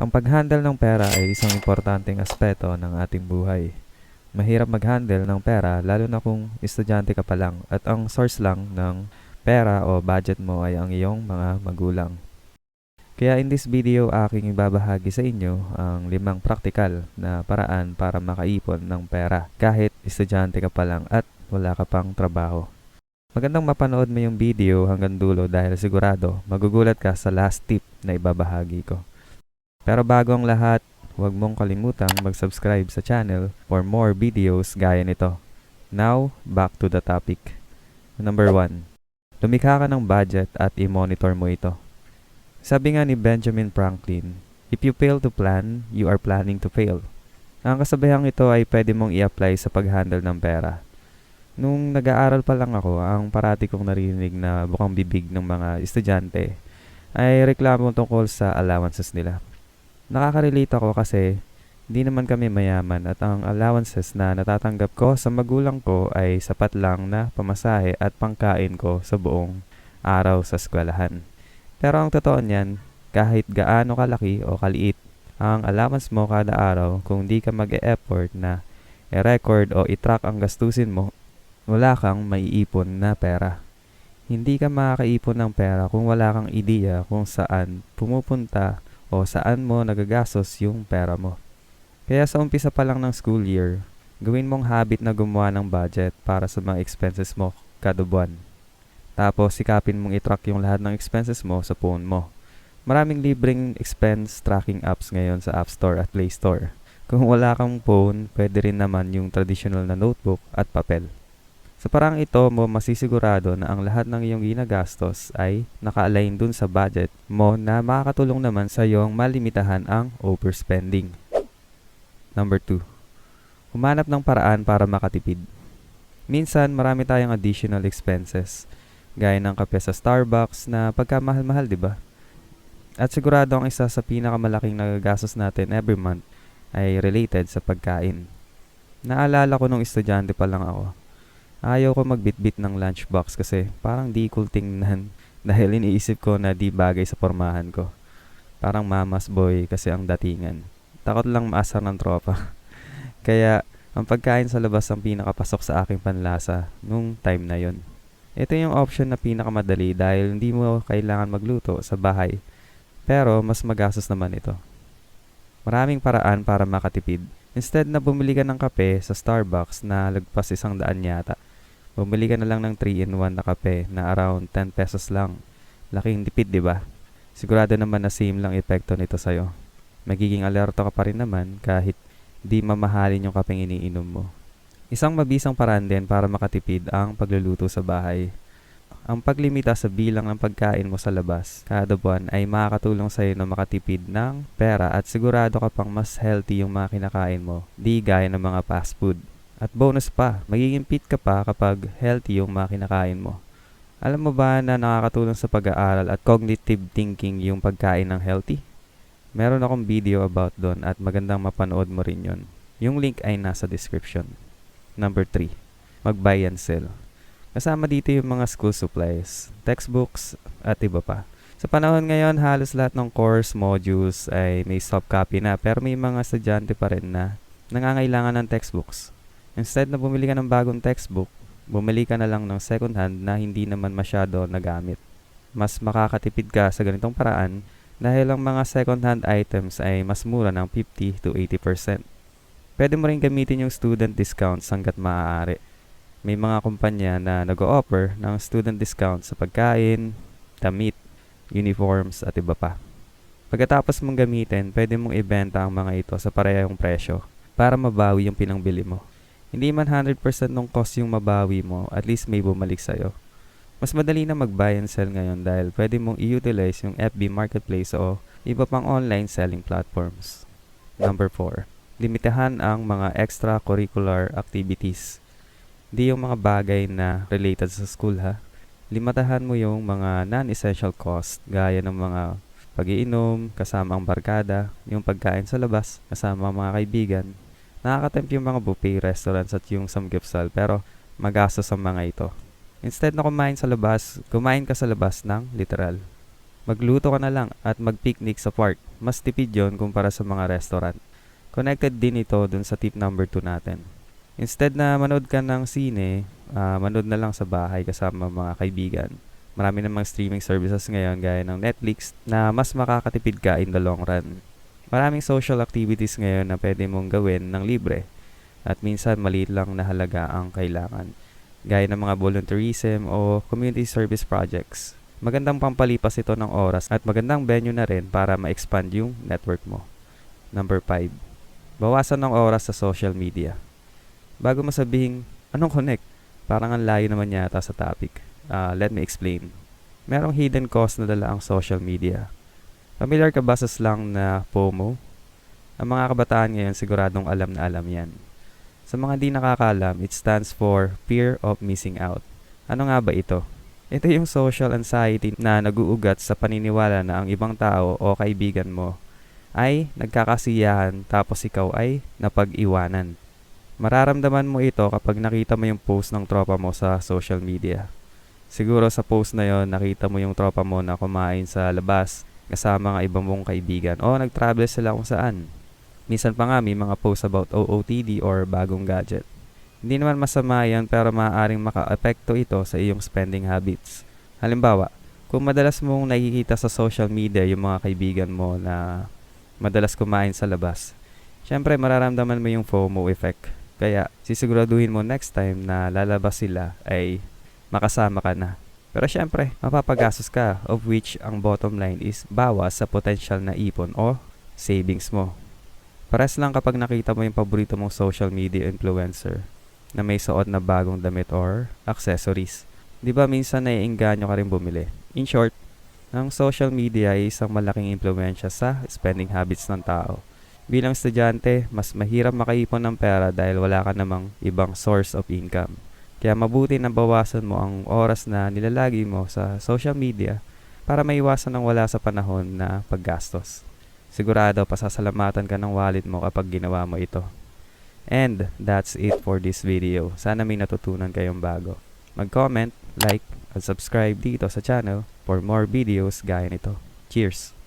Ang pag-handle ng pera ay isang importanteng aspeto ng ating buhay. Mahirap mag-handle ng pera lalo na kung estudyante ka pa lang at ang source lang ng pera o budget mo ay ang iyong mga magulang. Kaya in this video aking ibabahagi sa inyo ang limang praktikal na paraan para makaipon ng pera kahit estudyante ka pa lang at wala ka pang trabaho. Magandang mapanood mo yung video hanggang dulo dahil sigurado magugulat ka sa last tip na ibabahagi ko. Pero bago ang lahat, huwag mong kalimutang mag-subscribe sa channel for more videos gaya nito. Now, back to the topic. Number 1. Lumikha ka ng budget at i-monitor mo ito. Sabi nga ni Benjamin Franklin, If you fail to plan, you are planning to fail. Ang kasabihang ito ay pwede mong i-apply sa pag-handle ng pera. Nung nag-aaral pa lang ako, ang parati kong narinig na bukang bibig ng mga estudyante ay reklamo tungkol sa allowances nila. Nakaka-relate ako kasi hindi naman kami mayaman at ang allowances na natatanggap ko sa magulang ko ay sapat lang na pamasahe at pangkain ko sa buong araw sa eskwelahan. Pero ang totoo niyan, kahit gaano kalaki o kaliit ang allowance mo kada araw kung di ka mag-e-effort na i-record o i-track ang gastusin mo, wala kang maiipon na pera. Hindi ka makakaipon ng pera kung wala kang ideya kung saan pumupunta o saan mo nagagastos yung pera mo. Kaya sa umpisa pa lang ng school year, gawin mong habit na gumawa ng budget para sa mga expenses mo kada buwan. Tapos sikapin mong i-track yung lahat ng expenses mo sa phone mo. Maraming libreng expense tracking apps ngayon sa App Store at Play Store. Kung wala kang phone, pwede rin naman yung traditional na notebook at papel. Sa parang ito mo masisigurado na ang lahat ng iyong ginagastos ay naka-align dun sa budget mo na makakatulong naman sa iyong malimitahan ang overspending. Number 2. Humanap ng paraan para makatipid. Minsan marami tayong additional expenses gaya ng kape sa Starbucks na pagkamahal-mahal, di ba? At sigurado ang isa sa pinakamalaking nagagastos natin every month ay related sa pagkain. Naalala ko nung estudyante pa lang ako. Ayaw ko magbitbit ng lunchbox kasi parang di cool tingnan dahil iniisip ko na di bagay sa pormahan ko. Parang mamas boy kasi ang datingan. Takot lang maasar ng tropa. Kaya ang pagkain sa labas ang pinakapasok sa aking panlasa nung time na yon. Ito yung option na pinakamadali dahil hindi mo kailangan magluto sa bahay. Pero mas magastos naman ito. Maraming paraan para makatipid. Instead na bumili ka ng kape sa Starbucks na lagpas isang daan yata, bumili ka na lang ng 3-in-1 na kape na around 10 pesos lang. Laking tipid, di ba? Sigurado naman na same lang epekto nito sa'yo. Magiging alerto ka pa rin naman kahit di mamahalin yung kapeng iniinom mo. Isang mabisang paraan din para makatipid ang pagluluto sa bahay. Ang paglimita sa bilang ng pagkain mo sa labas kada buwan ay makakatulong sa iyo na makatipid ng pera at sigurado ka pang mas healthy yung mga kinakain mo, di gaya ng mga fast food. At bonus pa, magiging fit ka pa kapag healthy yung mga kinakain mo. Alam mo ba na nakakatulong sa pag-aaral at cognitive thinking yung pagkain ng healthy? Meron akong video about doon at magandang mapanood mo rin yon. Yung link ay nasa description. Number 3. Mag-buy and sell. Kasama dito yung mga school supplies, textbooks, at iba pa. Sa panahon ngayon, halos lahat ng course modules ay may soft copy na pero may mga estudyante pa rin na nangangailangan ng textbooks. Instead na bumili ka ng bagong textbook, bumili ka na lang ng second hand na hindi naman masyado nagamit. Mas makakatipid ka sa ganitong paraan dahil ang mga second hand items ay mas mura ng 50 to 80%. Pwede mo rin gamitin yung student discounts hanggat maaari. May mga kumpanya na nag-o-offer ng student discount sa pagkain, damit, uniforms at iba pa. Pagkatapos mong gamitin, pwede mong ibenta ang mga ito sa parehong presyo para mabawi yung pinangbili mo. Hindi man 100% ng cost yung mabawi mo, at least may bumalik sa'yo. Mas madali na mag-buy and sell ngayon dahil pwede mong i-utilize yung FB Marketplace o iba pang online selling platforms. Number 4. Limitahan ang mga extracurricular activities. Di yung mga bagay na related sa school ha. Limitahan mo yung mga non-essential cost gaya ng mga pagiinom, kasama ang barkada, yung pagkain sa labas, kasama ang mga kaibigan. Nakakatempt yung mga buffet restaurants at yung samgipsal pero magastos ang mga ito. Instead na kumain sa labas, kumain ka sa labas ng literal. Magluto ka na lang at mag-picnic sa park. Mas tipid yon kumpara sa mga restaurant. Connected din ito dun sa tip number 2 natin. Instead na manood ka ng sine, ah, manood na lang sa bahay kasama mga kaibigan. Marami namang streaming services ngayon gaya ng Netflix na mas makakatipid ka in the long run. Maraming social activities ngayon na pwede mong gawin ng libre at minsan maliit lang na halaga ang kailangan gaya ng mga volunteerism o community service projects. Magandang pampalipas ito ng oras at magandang venue na rin para ma-expand yung network mo. Number 5. Bawasan ng oras sa social media. Bago mo anong connect? Parang ang layo naman yata sa topic. Ah, let me explain. Merong hidden cost na dala ang social media. Familiar ka ba sa slang na FOMO? Ang mga kabataan ngayon siguradong alam na alam yan. Sa mga di nakakalam, it stands for Fear of Missing Out. Ano nga ba ito? Ito yung social anxiety na naguugat sa paniniwala na ang ibang tao o kaibigan mo ay nagkakasiyahan tapos ikaw ay napag-iwanan. Mararamdaman mo ito kapag nakita mo yung post ng tropa mo sa social media. Siguro sa post na yon nakita mo yung tropa mo na kumain sa labas kasama ng ibang mong kaibigan o nag-travel sila kung saan. Minsan pa nga may mga posts about OOTD or bagong gadget. Hindi naman masama yan pero maaaring maka-apekto ito sa iyong spending habits. Halimbawa, kung madalas mong nakikita sa social media yung mga kaibigan mo na madalas kumain sa labas, syempre mararamdaman mo yung FOMO effect. Kaya sisiguraduhin mo next time na lalabas sila ay makasama ka na. Pero syempre, mapapagastos ka of which ang bottom line is bawas sa potential na ipon o savings mo. Pares lang kapag nakita mo yung paborito mong social media influencer na may suot na bagong damit or accessories. Di ba minsan naiinganyo ka rin bumili? In short, ang social media ay isang malaking impluensya sa spending habits ng tao. Bilang estudyante, mas mahirap makaipon ng pera dahil wala ka namang ibang source of income. Kaya mabuti na bawasan mo ang oras na nilalagi mo sa social media para maiwasan ang wala sa panahon na paggastos. Sigurado pasasalamatan ka ng wallet mo kapag ginawa mo ito. And that's it for this video. Sana may natutunan kayong bago. Mag-comment, like, at subscribe dito sa channel for more videos gaya nito. Cheers!